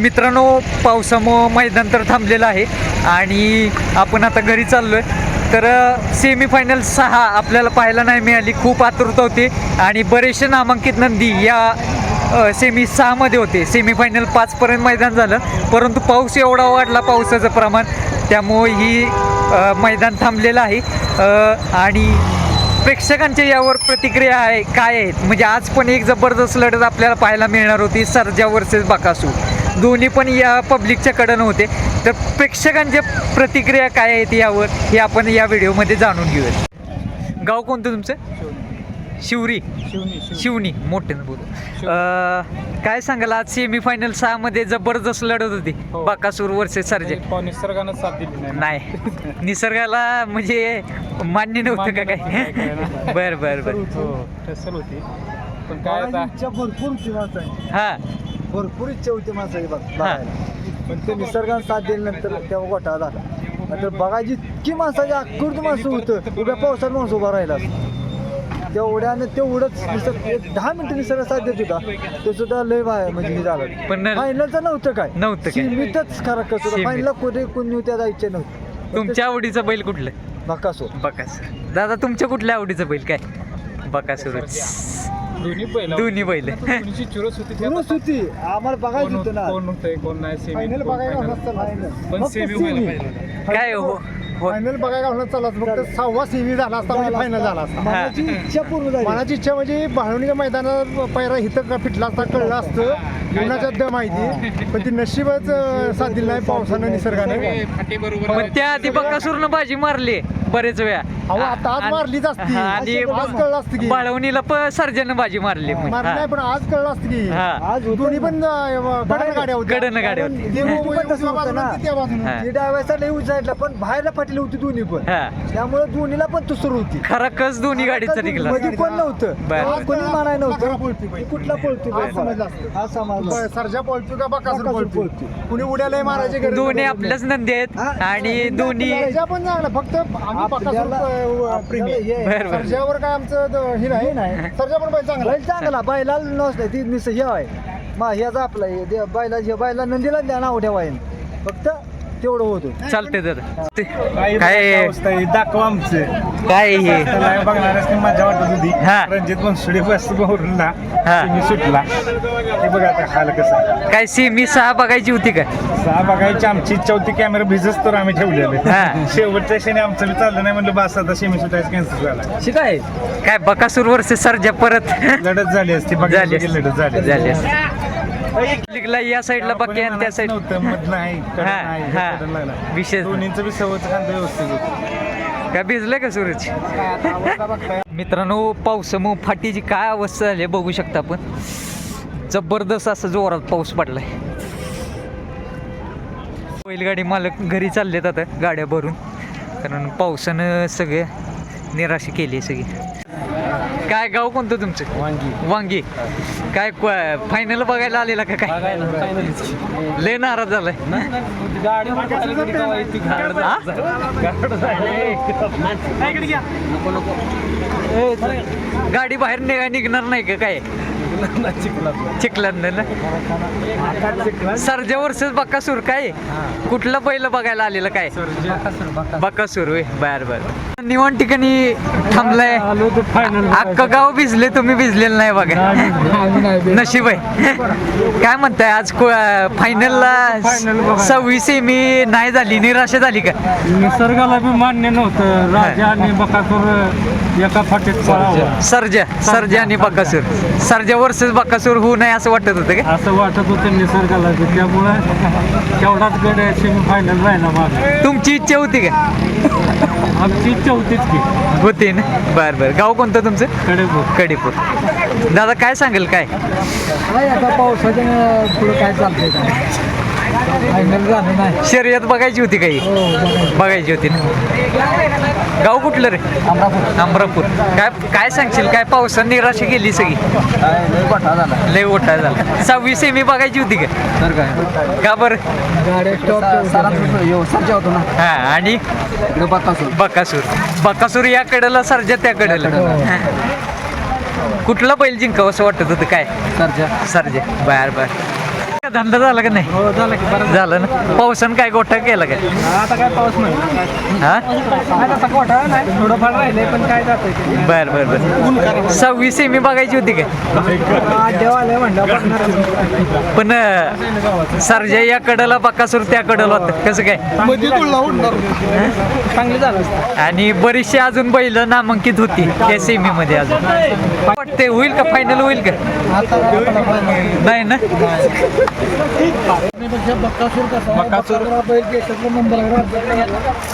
मित्रांनो पावसामुळं मैदान तर थांबलेलं आहे आणि आपण आता घरी चाललोय. तर सेमीफायनल सहा आपल्याला पाहायला नाही मिळाली खूप आतुरता होती आणि बरेचसे नामांकित नंदी या सेमी सहामध्ये होते. सेमीफायनल पाचपर्यंत मैदान झालं परंतु पाऊस एवढा वाढला पावसाचं प्रमाण त्यामुळे ही मैदान थांबलेलं आहे. आणि प्रेक्षकांच्या यावर प्रतिक्रिया आहे काय आहेत? म्हणजे आज पण एक जबरदस्त लढत आपल्याला पाहायला मिळणार होती सर्जा वर्सेस बाकासू. दोन्ही पण या पब्लिकच्या कडनं होते. तर प्रेक्षकांच्या प्रतिक्रिया काय आहेत यावर हे आपण या व्हिडिओमध्ये जाणून घेऊयात. गाव कोणतं तुमचं? शिवरी. शिवनी मोठ्यानं बोलू. अं, काय सांगाल आज सेमीफायनल सहामध्ये जबरदस्त लढत होती. हो. बाकासूर वर्सेस सर्जा निसर्गानं साथ दिली नाही निसर्गाला म्हणजे मान्य नव्हतं का काय. बर बर बर. होती. पण काय भरपूर हा. भरपूर इच्छा होती माणसाची बघ. बघायला. पण ते निसर्गाने साथ दिल्यानंतर तेव्हा गोठा झाला. नंतर बघायची इतकी माणसाची आकृत माणसं होतं उभ्या पावसात माणूस उभा राहिला तेवढ्यानं तेवढंच निसर्ग एक दहा मिनिटं निसर्ग साथ देत होता. ते सुद्धा लय बाय म्हणजे हे झालं. पण फायनलचं नव्हतं काय. नव्हतं काय. सीमितच खरं कसं सीमित. फायनलला कोणी कोणी त्याचा इच्छा नव्हती. तुमच्या आवडीचं बैल कुठलं? बकासो बकासूर. दादा तुमच्या कुठल्या आवडीचं बैल काय? बकासूरच. दोन्ही पहिला दोन्ही बैल. चुरस होती त्यात होती. आम्हाला बघायचं कोण होतं ना. कोण होतंय कोण नाही सेमी फायनल बघायला नसतं पण सेमी पाहिजे काय हो? हो. फायनल बघायला गावला चालला फक्त सहावा सेमी झाला असता म्हणजे फायनल झाला असता. मनाची इच्छा पूर्ण झाली. मनाची इच्छा म्हणजे बाळवणीच्या मैदानात पैरा इथं का फिटला असता कळलं असतं. कोणाच्या दम माहिती. पण ती नशीबच साथ दिली नाही पावसानं निसर्गानं. फाटे बरोबर पण त्या आधी बकासूरनं बाजी मारली. बरेच वेळा अहो आता आज आणि- मारलीच असती आणि आज कळलं असतं की बाळवणीला पण सर्जन बाजी मारली. मारली नाही हा. पण आज कळलं असतं की हा. आज दोन्ही. पण अं, कडन गाड्या होत्या गाड्या होत्या. पण तसं होतं ना. त्या. हा. ती पण बाहेरला फाटली होती दोन्ही पण हा त्यामुळे दोन्हीला पण तुसर होती खरा कस दोन्ही गाडीचा निघला मध्ये कोण नव्हतं बरं. आज कोणीच म्हणाय बकरा नव्हतं. कुठला पळतोय आज समजलं असतं. हा समजलं सरजा पळतो का बकासूर बकासूर पळतो पळतोय. कुणी उड्याला मारायचे गरज दोन्ही नाही. आपल्याच नंदी आहेत हा. आणि दोन्ही सरजा पण चांगला फक्त आम्ही हे-. सर्जावर काय आमचं द- हे नाही? नाही. सर्जा पण पाहिजे चांगला बैल चांगला बैलाला नसलं ती निस हे आहे. मा ह्याचा आपला हे दे- बैला हे बैला नंदीला द्या नाव ठेवायन फक्त तेवढं होतं. चालते दादा. ते- काय दाखवा आमचं. काय हे? बघणारच मजा वाटत होती. हा. रणजित बनसुडे बस भरूनला हा. मी सुटला. ते बघा आता खायला कसं काय सेमी सहा बघायची होती का? सहा बघायची आमची इच्छा होती कॅमेरा भिजच तर आम्ही ठेवलेले. हा. शेवटच्या क्षणी आमचं बी चाललं नाही म्हणलं बस आता सेमी सुटायचं कॅन्सल झाला. शिकाय काय बकासूर वर्सेस सर्जा परत लढत झाली असती झाली बघायची लढत झाली झाली लिगला या साईडला बाकी आणि त्या साईड. नव्हतं मध नाही कडं हा, नाही, हा. कडं लागला. विशेष. दोन्हीचं बी सवच खांदा व्यवस्थित होतं. काय भिजलंय का सूरज? मित्रांनो पावसामुळे फाटीची काय अवस्था झाली आहे बघू शकता आपण. जबरदस्त असं जोरात पाऊस पडलाय. बैलगाडी मालक घरी चाललेत आता गाड्या भरून. कारण पावसानं सगळे निराशा केली आहे सगळी. काय गाव कोणतं तुमचं? वांगी. वांगी. काय फायनल बघायला आलेला का काय? लय नाराज झालाय. हा? गाडी बाहेर नि- निघणार नाही का काय? चिखलात. ना? सरजा वर्षच बक्कासूर काय? कुठलं पहिलं बघायला आलेलं काय? बक्कासूर होय. बर बर. निवांत ठिकाणी थांबलाय. अख्खं गाव भिजले तुम्ही भिजलेलं नाही बघा. नशीब आहे. काय म्हणताय आज फायनलला सव्वीस सेमी नाही झाली निराशा झाली का? निसर्गाला बी मान्य नव्हतं. राजा आणि बकासूर एका फाटीत सर्जा. सर्जा आणि बक्कासूर सर्जा वर्सेस बक्कासूर होऊ नये असं वाटत होतं का? असं वाटत होतं निसर्गाला. त्यामुळं तेवढाच गड सेमी फायनल राहिला माग. तुमची इच्छा होती का? आमची इच्छा होतीच की. होती ना? बर बर. गाव कोणतं तुमचं? कडे कडेपूर. दादा काय सांगेल काय? काय आता पावसाच्या पुढे काय चालतंय? का फायनल झालं नाही शर्यत बघायची होती काही? बघायची होती ना. गाव कुठलं रे? अमरापूर काय काय सांगशील? काय पावसानं निराशा गेली सगळी? लय मोठा झाला. सव्वीस सेमी बघायची होती का? तर काय का बरं? हा आणि? बकासूर. बकासूर या कडेला सरजा त्या कडेला. कुठला बैल जिंकावं असं वाटत होतं? काय? सरच्या सरजे. बर बर. धंदा झाला का नाही? हो झालं की बरं झालं. ना? पावसानं काय गोठा केला काय? आता काय पाऊस नाही. हा? काय तसा कोठा नाही. थोडंफार राहिले पण काय जातंय बर बर बर. सव्वीस सेमी बघायची होती काय देवालय म्हणलं पण अं, सरजा या कडला बकासूर त्या कडला होतं. कसं काय? चांगली झालं. असतं आणि बरीचशी अजून बैल नामांकित होती त्या सेमी मध्ये अजून. वाटते होईल का? फायनल होईल का? नाही ना?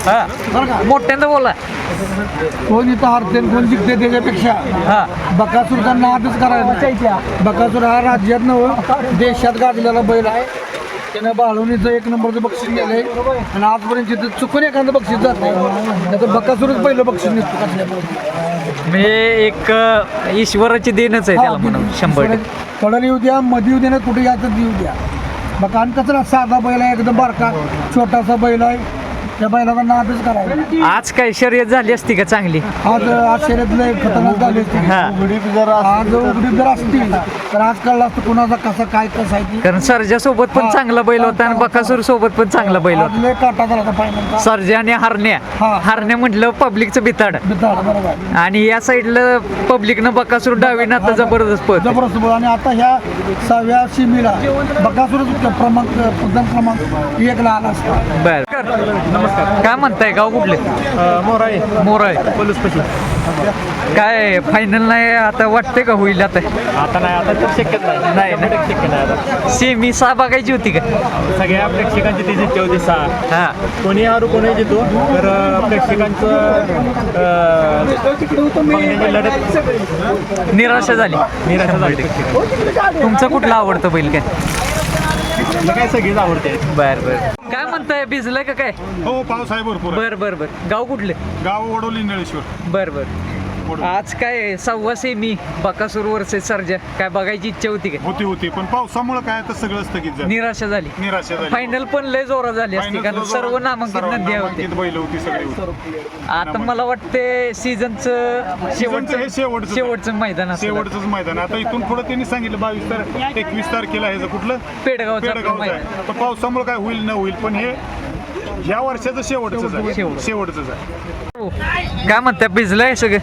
हा. मोठ्यांदा बोला कोण इथं हारते कोण जिंकते त्याच्यापेक्षा? बकासूरचा नादच करायचा बकासूर हा राज्यात नव्ह देशात गाजलेला बैल आहे. त्यानं बाळवणीचं एक नंबरचं बक्षीस नेलंय. आणि आजपर्यंत चुकून एखादं बक्षीस जात नाही त्याचं बकासूरच पहिलं बक्षीस निघतो. कसल्या म्हणजे एक ईश्वराची देणच आहे त्याला म्हणून शंभर. कडल येऊ द्या मध्ये येऊ द्या कुठे याचं येऊ द्या. बघा आणि कचरा साधा बैल आहे एकदम बारका छोटासा बैल आहे. त्या बैलाचा नादच करायचा आज काय शर्यत झाली असती का चांगली? आज आज शर्यतलं खतरनाक झाली असती हा. उघडीप जर आज उघडीप जर असती. तर आज कळलं असतं कुणाचा कसा काय कसं आहे ती. कारण सरजा सोबत पण चांगला बैल होता आणि बकासूर सोबत पण चांगला बैल होता. लय काटा झाला फायनलचा सरजा आणि हरण्या. हा. हरण्या म्हटलं पब्लिकचं बिताड बिथाड बरोबर. आहे. आणि या साईडला पब्लिकनं बकासूर डावीनं आता जबरदस्त पळत जबरदस्त बोल आणि आता ह्या सहाव्या शिमीला बकासूरच क्रमांक प्रथम क्रमांक एकला आला असता. बर. नमस्कार. काय म्हणताय गाव कुठले? मोराय पोलीस पशी काय फायनल नाही आता वाटतंय का होईल आता? आता नाही आता तर शक्यच नाही. नाही. शक्य नाही आता. सेमी सहा बघायची होती का? सगळ्या प्रेक्षकांची ती जिथे होती सहा. हा. कोणी हरू कोणी जितो तर प्रेक्षकांचं लढत. निराशा झाली. निराशा झाली. तुमचं कुठलं आवडतं बैल काय? काय सगळीच आवडते. बर बर. काय म्हणताय भिजलंय का काय? हो पाऊस आहे. भरपूर. बर बर बर. गाव कुठले? गाव वडोली निळेश्वर बर बर. आज काय सव्वा सेमी बकासूर वरचे सर्जा. काय बघायची इच्छा होती काय? होती होती. पण पावसामुळे काय तर सगळं स्थगित झालं. निराशा झाली. निराशा झाली. फायनल पण लय जोरात झाली असती कारण सर्व नामांकित नद्या होते. नामांकित बैल होती सगळी. होती आता मला वाटते सीझनचं हे शेवटचं शेवटचं मैदान शेवटचंच मैदान. आता इथून पुढे त्यांनी सांगितलं बावीस तारीख एकवीस तारखेला ह्याचं कुठलं? पेडगावचं मैदान. पावसामुळे काय होईल न होईल पण हे ह्या वर्षाचं शेवटचंच आहे. शेवट. शेवटचंच आहे. हो. काय म्हणताय भिजलंय सगळं?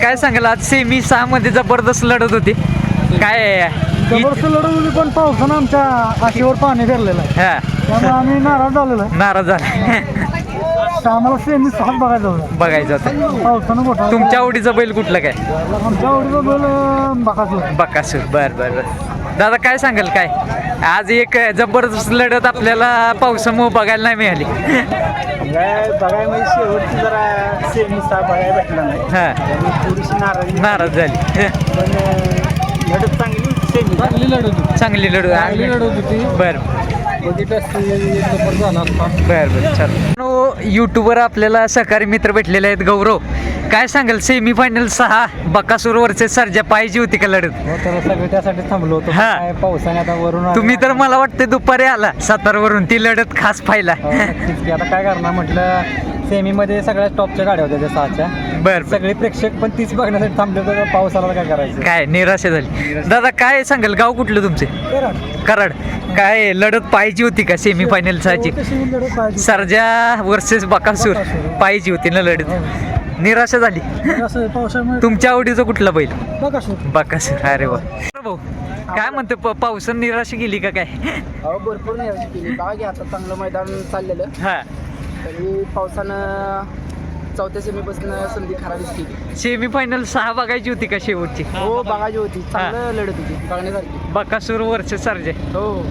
काय सांगाल आज सेमी सहा मध्ये जबरदस्त लढत होती. काय जबरदस्त लढवली पण पावसानं आमच्या आशीवर पाणी फिरलेलं आहे. त्यामुळे आम्ही नाराज झालेलो नाराज झाला. आम्हाला सेमी सहा बघायचं होतं. बघायचं होतं. पावसानं मोठा तुमच्या आवडीचा बैल कुठला काय? आमच्या आवडीचं बैल बघायचं बकासूर. बर बर बर. दादा काय सांगाल काय? आज एक जबरदस्त लढत आपल्याला पावसामुळे बघायला नाही मिळाली. बघाय म्हणजे शेवटची जरा बघायला भेटला नाही. हा. थोडीशी नाराजी. नाराज झाली. पण लढत चांगली सेमी चांगली लढत चांगली लढत चांगली लढत होती. बर. बर बर चल युट्यूबवर आपल्याला सहकारी मित्र भेटलेले आहेत गौरव. काय सांगाल सेमी फायनल सहा बकासूर वरचे सरजा पाहिजे होती का लढत? हो तर सगळं त्यासाठी थांबलो होतो. हा. पावसाने आता वरून. तुम्ही तर मला वाटते दुपारी आला सातारवरून. ती लढत खास पाहिला. हो, आता काय करणार म्हटलं सेमीमध्ये सगळ्या टॉपच्या गाड्या होत्या त्या सहाच्या. बर सगळे प्रेक्षक पण तीच बघण्यासाठी थांबले होते तर पाऊस आला तर काय करायचं? काय निराशा झाली. दादा काय सांगाल गाव कुठलं तुमचे? कराड काय लढत पाहिजे होती का सेमी फायनलसाठी सरजा वर्सेस बकासूर पाहिजे होती ना लढत. निराशा झाली. तुमच्या आवडीचं कुठला बैल? बकासूर. अरे वा. भाऊ काय म्हणतो प- पावसानं निराशा गेली का काय? अहो भरपूर नाही केली. आता चांगलं मैदान चाललेलं. हा. तरी पावसानं चौथ्या सेमीपासून संधी खराब दिसली. सेमी फायनल सहा बघायची होती का शेवटची? हो बघायची होती. चांगलं लढत होती. बघण्यासारखी. बकासूर वर्सेस सरजा. हो.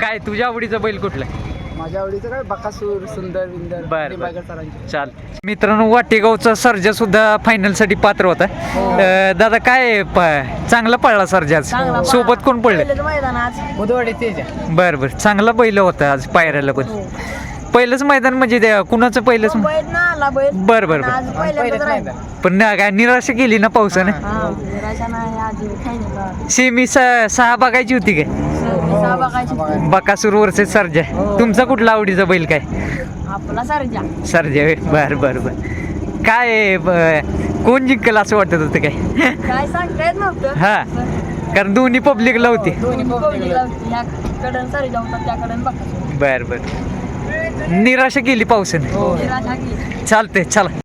काय तुझ्या आवडीचा बैल कुठला? माझ्या आवडीचं काय? बकासूर सुंदर विंदर बर, सरांचे. चाल. मित्रांनो वाटेगावचा सर्जा सुद्धा फायनलसाठी पात्र होता. अं, दादा काय प- चांगला पळला सर्जा आज? सोबत कोण पडले मैदान आज. बुधवाडी तेज. बर बर. चांगला बैल होता आज पायऱ्याला पण पहिलंच मैदान म्हणजे ते कुणाचं पहिलंच ना आला बैल. बर बर बर. आज पहिल्यांदाच राहिला. पण ना काय निराशा केली ना पावसानं? हा निराशा नाही आज खायला सेमी स- सहा बघायची होती काय? सहा बघायची बकासूर वरचे सर्जा. तुमचा कुठला आवडीचा बैल काय? आपला सरजा. सर्जा होय. बर बर बर. काय ब- कोण जिंकल असं वाटत होतं काय? काय सांगता येत नव्हतं. हा. कारण दोन्ही पब्लिकला होती. दोन्ही पब्लिकला ह्याकडं सरी होता त्याकडं बघा बर बर. निराशा केली पावसाने गेली चालते चला.